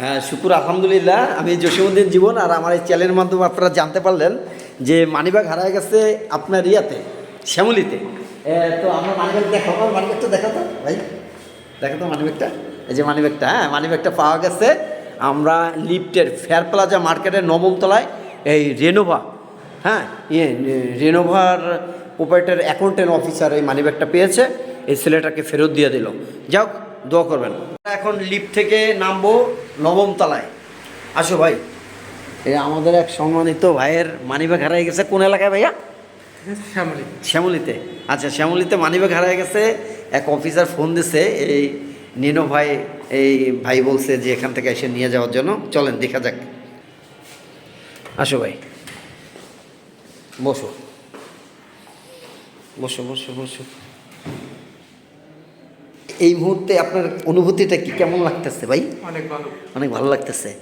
হ্যাঁ শুকুর, আলহামদুলিল্লাহ। আমি জসিমুদ্দিন জীবন আর আমার এই চ্যানেলের মাধ্যমে আপনারা জানতে পারলেন যে মানিব্যাগ হারায় গেছে আপনার ইয়াতে, শ্যামলিতে। তো আমরা মানিব্যাগ দেখাবো, মানিব্যাগটা দেখো তো, ভাই। দেখো তো মানিব্যাগটা। এই যে মানিব্যাগটা হ্যাঁ মানিব্যাগটা পাওয়া গেছে। আমরা লিফটের ফেয়ার প্লাজা মার্কেটের নবম তলায় এই রেনোভা হ্যাঁ ইয়ে রেনোভার অপারেটার অ্যাকাউন্টেন্ট অফিসার এই মানিব্যাগটা পেয়েছে। এই ছেলেটাকে ফেরত দিয়ে দিল। যাও দোয়া করবেন। এখন লিফট থেকে নামবো নবম তলায়। আসো ভাই। এই আমাদের এক সম্মানিত ভাইয়ের মানিব্যাগ হারিয়ে গেছে। কোন এলাকায় ভাইয়া? শ্যামলি। শ্যামলিতে। আচ্ছা শ্যামলিতে মানিব্যাগ হারিয়ে গেছে। এক অফিসার ফোন দিছে। এই নিনো ভাই এই ভাই বলছে যে এখান থেকে এসে নিয়ে যাওয়ার জন্য। চলেন দেখা যাক। আসো ভাই। বসো। বসো বসো বসো। এই মুহূর্তে আপনার অনুভূতিটা কি? কেমন লাগতেছে ভাই? অনেক ভালো। অনেক ভালো লাগতেছে।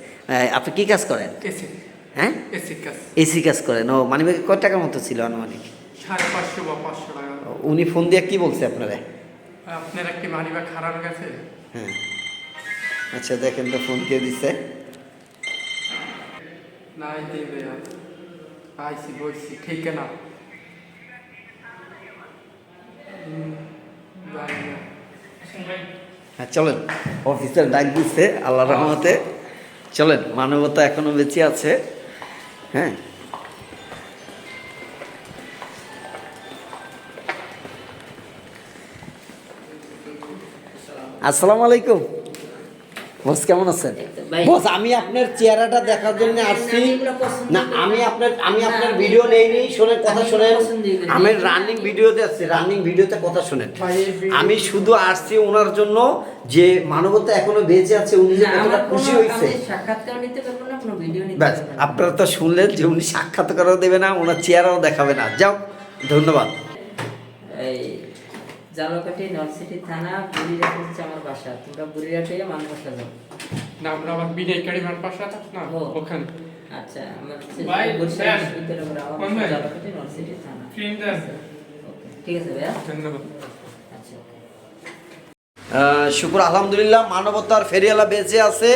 আপনি কি কাজ করেন? হ্যাঁ? এসি কাজ। করেন। ও মানিব্যাগে কত টাকার মতো ছিল আনুমানিক? উনি ফোন দিয়ে কি বলছে আপনারা? আপনার একটি মানিব্যাগ খারাপ গেছে? হ্যাঁ। আচ্ছা দেখেন তো ফোন কে দিছে। নাই দেবে আইসি না হুম, জানি না। হ্যাঁ চলেন। অফিসার ডাক দিচ্ছে আল্লাহ রহমতে। চলেন, মানবতা এখনও বেঁচে আছে। হ্যাঁ। আসসালামু আলাইকুম। বস কেমন আছেন? ভাই। বস আমি আপনার চেহারাটা দেখার জন্য আসছি। না আমি আপনার আমি আপনার ভিডিও নেইনি শোনেন কথা শোনেন। আমি রানিং ভিডিওতে আসছি রানিং ভিডিওতে কথা শোনেন। আমি শুধু আসছি ওনার জন্য যে মানবতা এখনও বেঁচে আছে উনি যে কতটা খুশি হয়েছে আমি সাক্ষাৎকার নিতে পারব না কোনো ভিডিও নিতে ব্যাস আপনারা তো শুনলেন যে উনি সাক্ষাৎকারও দেবে না ওনার চেহারাও দেখাবে না। যাও ধন্যবাদ। এই জালকাঠি নলসিটি থানা বুড়িরাট হচ্ছে আমার বাসা। তোমরা বুড়িরাটে মান বাসা যাও। না আমরা আবার বিনয় কারিমার পাশে আছিস না ওখানে। আচ্ছা আমার বাসা? জালকাঠি নলসিটি থানা। ফ্রেন্ড আছে ঠিক আছে ভাইয়া। ধন্যবাদ। আচ্ছা আহ, শুকুর আলহামদুলিল্লাহ মানবতার ফেরিয়ালা বেঁচে আছে।